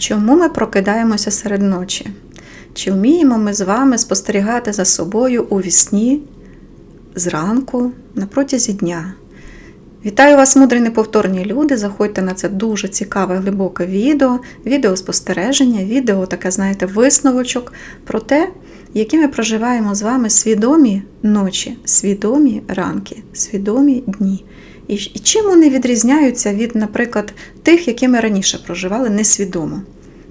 Чому ми прокидаємося серед ночі? Чи вміємо ми з вами спостерігати за собою у вісні, зранку, на протязі дня? Вітаю вас, мудрі неповторні люди. Заходьте на це дуже цікаве глибоке відео, відео спостереження, відео, таке, знаєте, висновочок про те, які ми проживаємо з вами свідомі ночі, свідомі ранки, свідомі дні. І чим вони відрізняються від, наприклад, тих, які ми раніше проживали несвідомо.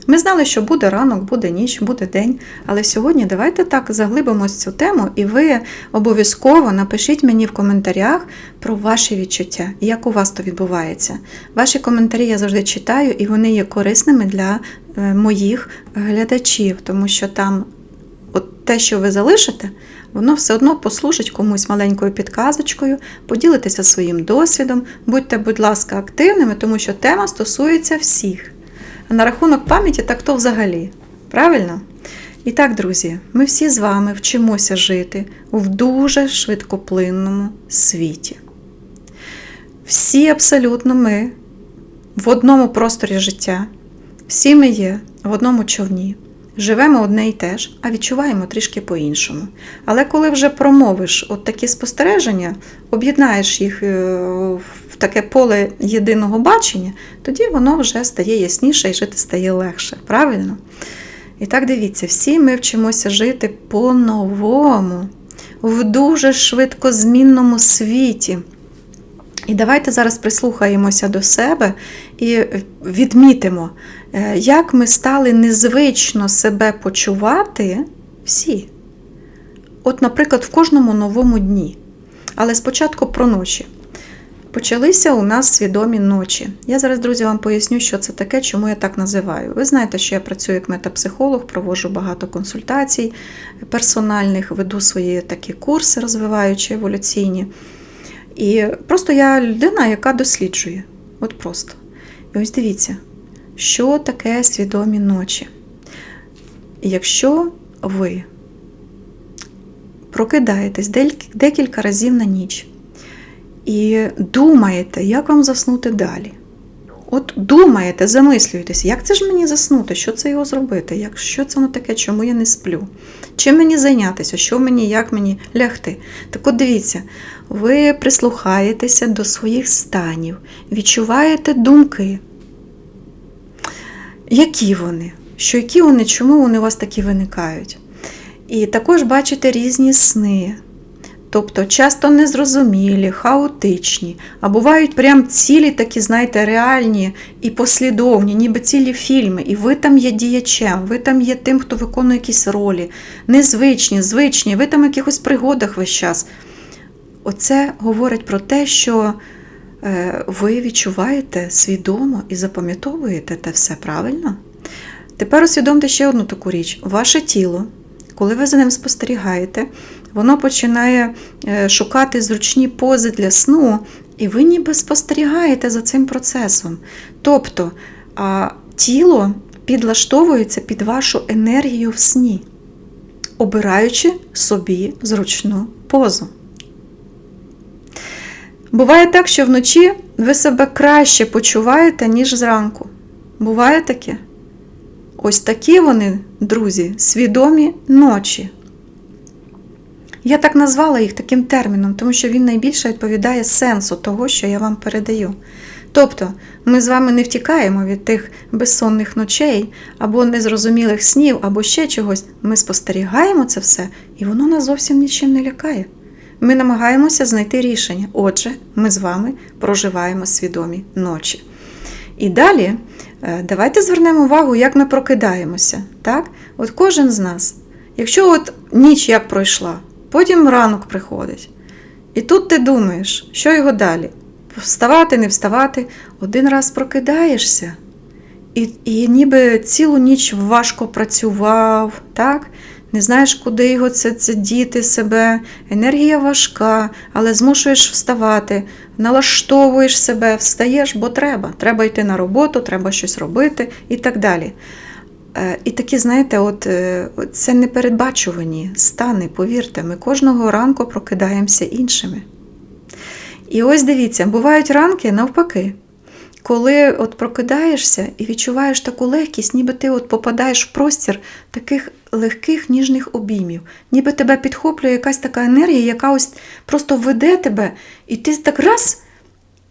Ми знали, що буде ранок, буде ніч, буде день. Але сьогодні давайте так заглибимось цю тему, і ви обов'язково напишіть мені в коментарях про ваші відчуття, як у вас то відбувається. Ваші коментарі я завжди читаю, і вони є корисними для е, моїх глядачів, тому що там от те, що ви залишите, воно все одно послужить комусь маленькою підказочкою, поділитеся своїм досвідом, будьте, будь ласка, активними, тому що тема стосується всіх. А на рахунок пам'яті, так то взагалі. Правильно? І так, друзі, ми всі з вами вчимося жити в дуже швидкоплинному світі. Всі абсолютно ми в одному просторі життя, всі ми є в одному човні. Живемо одне і те ж, а відчуваємо трішки по-іншому. Але коли вже промовиш от такі спостереження, об'єднаєш їх е, в таке поле єдиного бачення, тоді воно вже стає ясніше і жити стає легше. Правильно? І так дивіться, всі ми вчимося жити по-новому, в дуже швидкозмінному світі. І давайте зараз прислухаємося до себе і відмітимо, е, як ми стали незвично себе почувати всі. От, наприклад, в кожному новому дні. Але спочатку про ночі. Почалися у нас свідомі ночі. Я зараз, друзі, вам поясню, що це таке, чому я так називаю. Ви знаєте, що я працюю як метапсихолог, проводжу багато консультацій персональних, веду свої такі курси, розвиваючи еволюційні. І просто я людина, яка досліджує. От просто. І ось дивіться, що таке свідомі ночі. Якщо ви прокидаєтесь декілька разів на ніч і думаєте, як вам заснути далі. От думаєте, замислюєтесь, як це ж мені заснути, що це його зробити, як, що це воно таке, чому я не сплю? Чим мені зайнятися, що мені, як мені лягти? Так от дивіться, ви прислухаєтеся до своїх станів, відчуваєте думки. Які вони? Що які вони, чому вони у вас такі виникають? І також бачите різні сни. Тобто часто незрозумілі, хаотичні, а бувають прям цілі такі, знаєте, реальні і послідовні, ніби цілі фільми. І ви там є діячем, ви там є тим, хто виконує якісь ролі, незвичні, звичні, ви там в якихось пригодах весь час. Оце говорить про те, що е, ви відчуваєте свідомо і запам'ятовуєте те все правильно. Тепер усвідомте ще одну таку річ: ваше тіло, коли ви за ним спостерігаєте, воно починає е, шукати зручні пози для сну, і ви ніби спостерігаєте за цим процесом. Тобто тіло підлаштовується під вашу енергію в сні, обираючи собі зручну позу. Буває так, що вночі ви себе краще почуваєте, ніж зранку. Буває таке? Ось такі вони, друзі, свідомі ночі. Я так назвала їх таким терміном, тому що він найбільше відповідає сенсу того, що я вам передаю. Тобто, ми з вами не втікаємо від тих безсонних ночей, або незрозумілих снів, або ще чогось. Ми спостерігаємо це все, і воно нас зовсім нічим не лякає. Ми намагаємося знайти рішення. Отже, ми з вами проживаємо свідомі ночі. І далі е, давайте звернемо увагу, як ми прокидаємося. Так? От Кожен з нас. Якщо от ніч як пройшла, потім ранок приходить. І тут ти думаєш, що його далі? Вставати, не вставати, один раз прокидаєшся, і і ніби цілу ніч важко працював, так? не знаєш, куди його це, це діти себе, енергія важка, але змушуєш вставати, налаштовуєш себе, встаєш, бо треба. Треба йти на роботу, треба щось робити і так далі. Е, і такі, знаєте, от е, це непередбачувані стани, повірте, ми кожного ранку прокидаємося іншими. І ось дивіться, бувають ранки навпаки, коли от прокидаєшся і відчуваєш таку легкість, ніби ти от попадаєш в простір таких легких ніжних обіймів, ніби тебе підхоплює якась така енергія, яка ось просто веде тебе, і ти так раз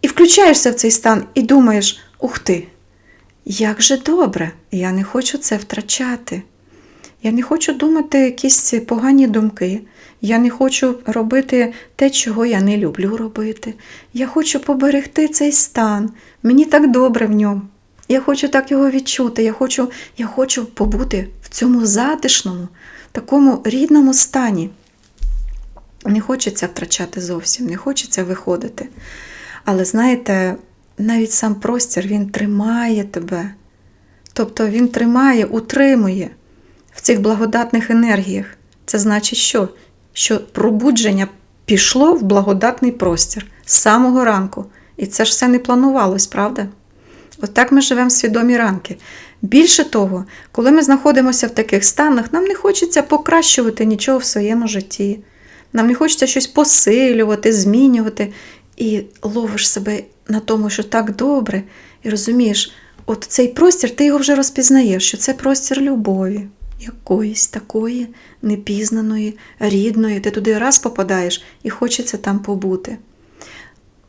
і включаєшся в цей стан, і думаєш: ух ти, як же добре, я не хочу це втрачати. Я не хочу думати якісь погані думки. Я не хочу робити те, чого я не люблю робити. Я хочу поберегти цей стан. Мені так добре в ньому. Я хочу так його відчути. Я хочу, я хочу побути в цьому затишному, такому рідному стані. Не хочеться втрачати зовсім, не хочеться виходити. Але знаєте, навіть сам простір він тримає тебе. Тобто він тримає, утримує в цих благодатних енергіях. Це значить, що? Що пробудження пішло в благодатний простір з самого ранку. І це ж все не планувалось, правда? Отак ми живемо в свідомі ранки. Більше того, коли ми знаходимося в таких станах, нам не хочеться покращувати нічого в своєму житті. Нам не хочеться щось посилювати, змінювати. І ловиш себе на тому, що так добре, і розумієш, от цей простір, ти його вже розпізнаєш, що це простір любові, якоїсь такої непізнаної, рідної. Ти туди раз попадаєш і хочеться там побути.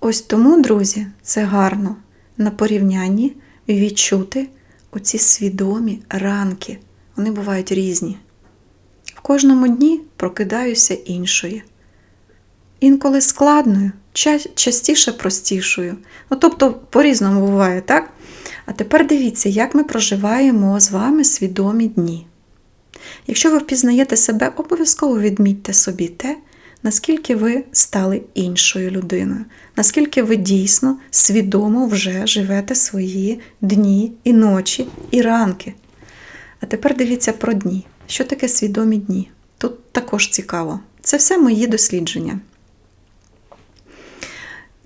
Ось тому, друзі, це гарно на порівнянні відчути оці свідомі ранки. Вони бувають різні. В кожному дні прокидаюся іншою. Інколи складною, частіше простішою. Ну, тобто, по-різному буває, так? А тепер дивіться, як ми проживаємо з вами свідомі дні. Якщо ви впізнаєте себе, обов'язково відмітьте собі те, наскільки ви стали іншою людиною, наскільки ви дійсно свідомо вже живете свої дні і ночі, і ранки. А тепер дивіться про дні. Що таке свідомі дні? Тут також цікаво. Це все мої дослідження.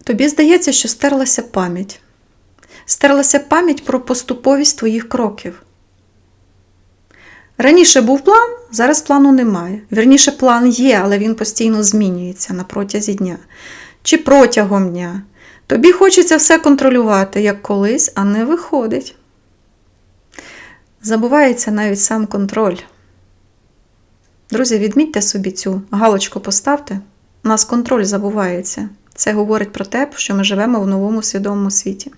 Тобі здається, що стерлася пам'ять. Стерлася пам'ять про поступовість твоїх кроків. Раніше був план, зараз плану немає. Вірніше, план є, але він постійно змінюється на протязі дня чи протягом дня. Тобі хочеться все контролювати, як колись, а не виходить. Забувається навіть сам контроль. Друзі, відмітьте собі цю галочку поставте. У нас контроль забувається. Це говорить про те, що ми живемо в новому свідомому світі.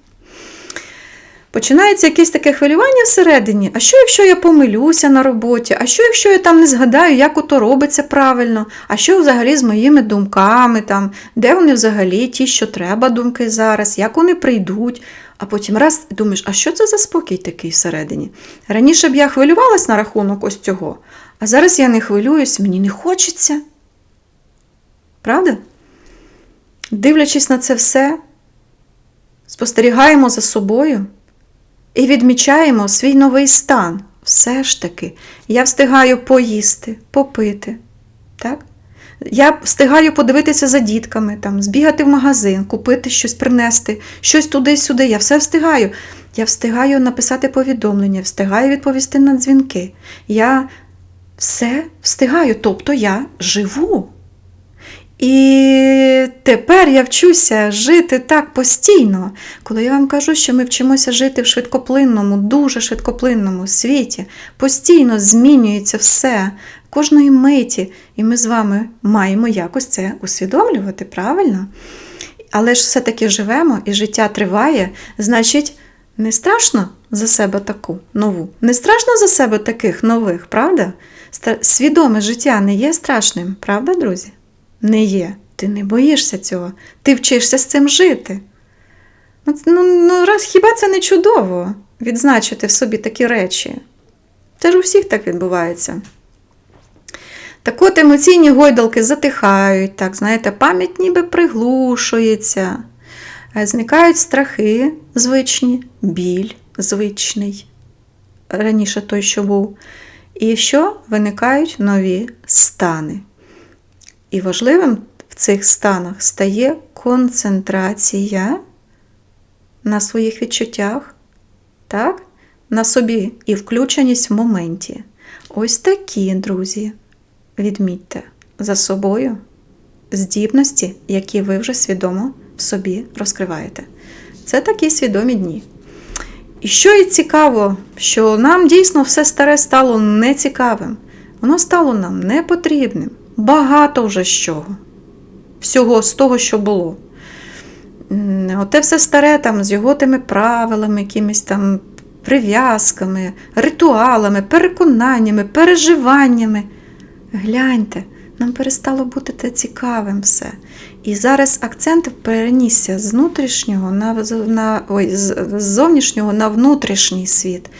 Починається якесь таке хвилювання всередині. А що, якщо я помилюся на роботі? А що, якщо я там не згадаю, як ото робиться правильно? А що взагалі з моїми думками? там? Де вони взагалі, ті, що треба, думки зараз, як вони прийдуть? А потім раз думаєш, а що це за спокій такий всередині? Раніше б я хвилювалась на рахунок ось цього, а зараз я не хвилююсь, мені не хочеться. Правда? Дивлячись на це все, спостерігаємо за собою і відмічаємо свій новий стан. Все ж таки, я встигаю поїсти, попити. Так? Я встигаю подивитися за дітками, там, збігати в магазин, купити щось, принести, щось туди-сюди. Я все встигаю. Я встигаю написати повідомлення, встигаю відповісти на дзвінки. Я все встигаю, тобто я живу. І тепер я вчуся жити так постійно, коли я вам кажу, що ми вчимося жити в швидкоплинному, дуже швидкоплинному світі, постійно змінюється все кожної миті, і ми з вами маємо якось це усвідомлювати, правильно? Але ж все-таки живемо і життя триває, значить, не страшно за себе таку нову, не страшно за себе таких нових, правда? Свідоме життя не є страшним, правда, друзі? Не є. Ти не боїшся цього, ти вчишся з цим жити. Ну, ну, ну раз хіба це не чудово відзначити в собі такі речі? Це ж у всіх так відбувається. Так от емоційні гойдалки затихають, так, знаєте, пам'ять ніби приглушується, е, зникають страхи звичні, біль звичний, раніше той, що був. І що виникають нові стани. І важливим в цих станах стає концентрація на своїх відчуттях, так? на собі і включеність в моменті. Ось такі, друзі, відмітьте за собою здібності, які ви вже свідомо в собі розкриваєте. Це такі свідомі дні. І що і цікаво, що нам дійсно все старе стало нецікавим. Воно стало нам непотрібним. Багато вже з чого. Всього з того, що було. Оте все старе там з його тими правилами, якимись там прив'язками, ритуалами, переконаннями, переживаннями. Гляньте, нам перестало бути те цікавим все. І зараз акцент перенісся з внутрішнього на, на ой, з, зовнішнього на внутрішній світ.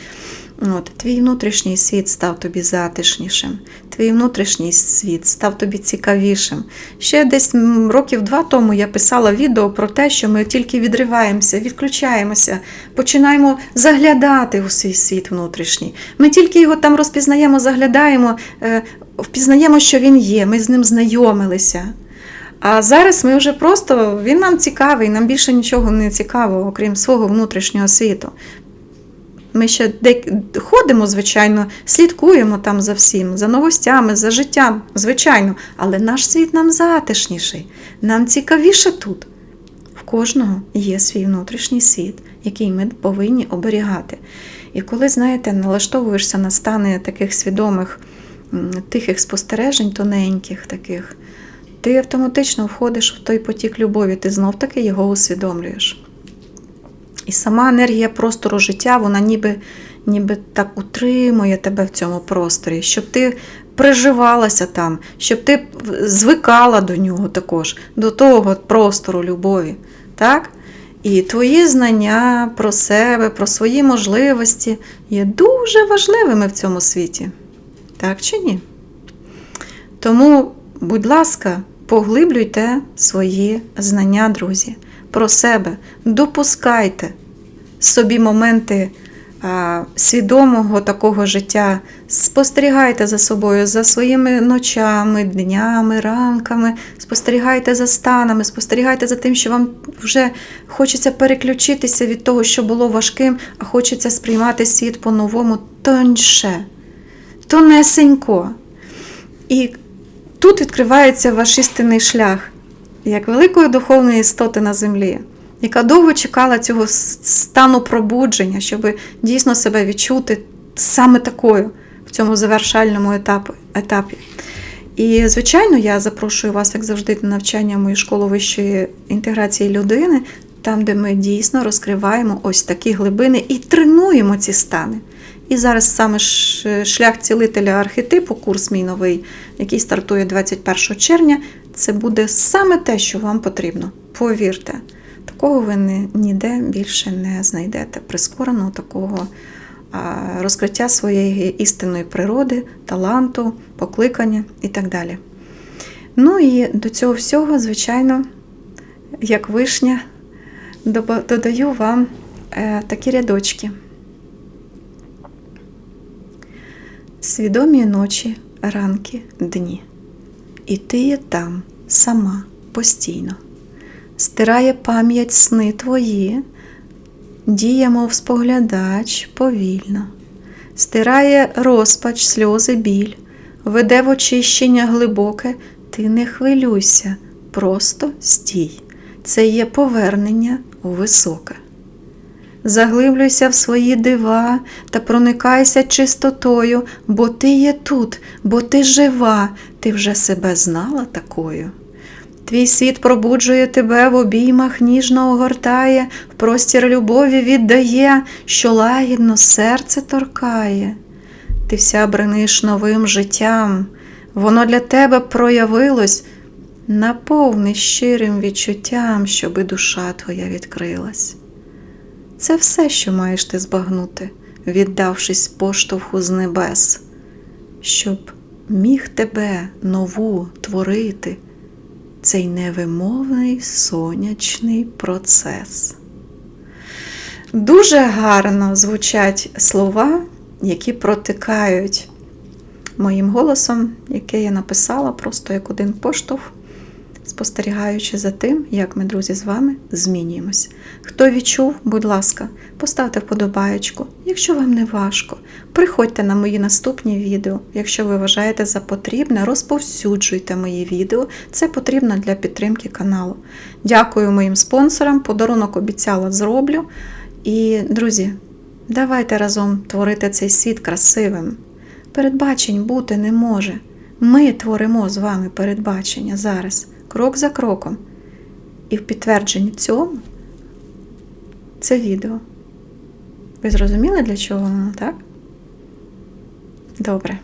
От, твій внутрішній світ став тобі затишнішим, твій внутрішній світ став тобі цікавішим. Ще десь років два тому я писала відео про те, що ми тільки відриваємося, відключаємося, починаємо заглядати у свій світ внутрішній. Ми тільки його там розпізнаємо, заглядаємо, е, впізнаємо, що він є, ми з ним знайомилися. А зараз ми вже просто він нам цікавий, нам більше нічого не цікаво, окрім свого внутрішнього світу. Ми ще ходимо, звичайно, слідкуємо там за всім, за новостями, за життям, звичайно, але наш світ нам затишніший, нам цікавіше тут. В кожного є свій внутрішній світ, який ми повинні оберігати. І коли, знаєте, налаштовуєшся на стани таких свідомих, тихих спостережень, тоненьких таких, ти автоматично входиш в той потік любові, ти знов таки його усвідомлюєш. І сама енергія простору життя, вона ніби, ніби так утримує тебе в цьому просторі, щоб ти приживалася там, щоб ти звикала до нього також, до того простору любові. Так? І твої знання про себе, про свої можливості є дуже важливими в цьому світі. Так чи ні? Тому, будь ласка, поглиблюйте свої знання, друзі, про себе. Допускайте собі моменти а, свідомого такого життя. Спостерігайте за собою, за своїми ночами, днями, ранками, спостерігайте за станами, спостерігайте за тим, що вам вже хочеться переключитися від того, що було важким, а хочеться сприймати світ по-новому тоньше, тонесенько. І тут відкривається ваш істинний шлях, як великої духовної істоти на землі, яка довго чекала цього стану пробудження, щоб дійсно себе відчути саме такою в цьому завершальному етапі. І, звичайно, я запрошую вас, як завжди, на навчання в мою школу вищої інтеграції людини, там, де ми дійсно розкриваємо ось такі глибини і тренуємо ці стани. І зараз саме шлях цілителя архетипу, курс мій новий, який стартує 21 червня, це буде саме те, що вам потрібно. Повірте, такого ви ніде більше не знайдете. Прискореного такого розкриття своєї істинної природи, таланту, покликання і так далі. Ну і до цього всього, звичайно, як вишня, додаю вам е, такі рядочки. Свідомі ночі, ранки, дні. І ти є там сама постійно. Стирає пам'ять сни твої, діє, мов споглядач повільно, стирає розпач, сльози, біль, веде в очищення глибоке, ти не хвилюйся, просто стій. Це є повернення у високе. Заглиблюйся в свої дива та проникайся чистотою, бо ти є тут, бо ти жива, ти вже себе знала такою. Твій світ пробуджує тебе в обіймах, ніжно огортає, в простір любові віддає, що лагідно серце торкає. Ти вся брениш новим життям, воно для тебе проявилось, наповни щирим відчуттям, щоби душа твоя відкрилась. Це все, що маєш ти збагнути, віддавшись поштовху з небес, щоб міг тебе нову творити цей невимовний сонячний процес. Дуже гарно звучать слова, які протикають моїм голосом, яке я написала просто як один поштовх. Спостерігаючи за тим, як ми, друзі, з вами змінюємось. Хто відчув, будь ласка, поставте вподобаєчку. Якщо вам не важко, приходьте на мої наступні відео. Якщо ви вважаєте за потрібне, розповсюджуйте мої відео. Це потрібно для підтримки каналу. Дякую моїм спонсорам. Подарунок обіцяла зроблю. І, друзі, давайте разом творити цей світ красивим. Передбачень бути не може. Ми творимо з вами передбачення зараз, крок за кроком. І в підтвердженні цьому це відео. Ви зрозуміли, для чого воно, так? Добре.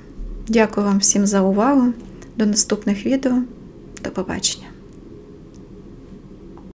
Дякую вам всім за увагу. До наступних відео. До побачення.